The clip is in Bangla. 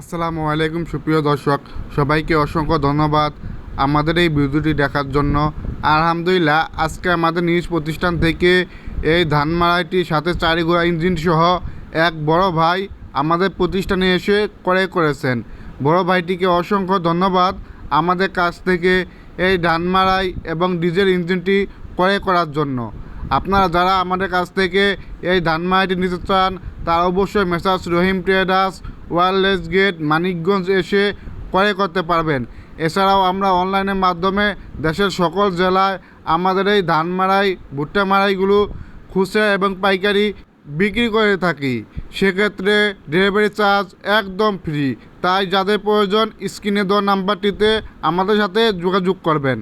আসসালামু আলাইকুম, সুপ্রিয় দর্শক। সবাইকে অসংখ্য ধন্যবাদ আমাদের এই ভিডিওটি দেখার জন্য। আলহামদুলিল্লাহ, আজকে আমাদের নিউজ প্রতিষ্ঠান থেকে এই ধান মাড়াইটি সাথে চারি ঘোড়া ইঞ্জিন সহ এক বড় ভাই আমাদের প্রতিষ্ঠানে এসে ক্রয় করেছেন। বড় ভাইটিকে অসংখ্য ধন্যবাদ আমাদের কাছ থেকে এই ধান মাড়াই এবং ডিজেল ইঞ্জিনটি ক্রয় করার জন্য। আপনারা যারা আমাদের কাছ থেকে এই ধান মাড়াইটি নিতে চান, তারা অবশ্যই messrs Rahim traders wireless gate, Manikganj এসে ক্রয় করতে পারবেন। এছাড়াও আমরা অনলাইনের মাধ্যমে দেশের সকল জেলায় আমাদের এই ধান মাড়াই, ভুট্টা মাড়াইগুলো খুচরা এবং পাইকারি বিক্রি করে থাকি। সেক্ষেত্রে ডেলিভারি চার্জ একদম ফ্রি। তাই যাদের প্রয়োজন, স্ক্রিনে দেওয়া নাম্বারটিতে আমাদের সাথে যোগাযোগ করবেন।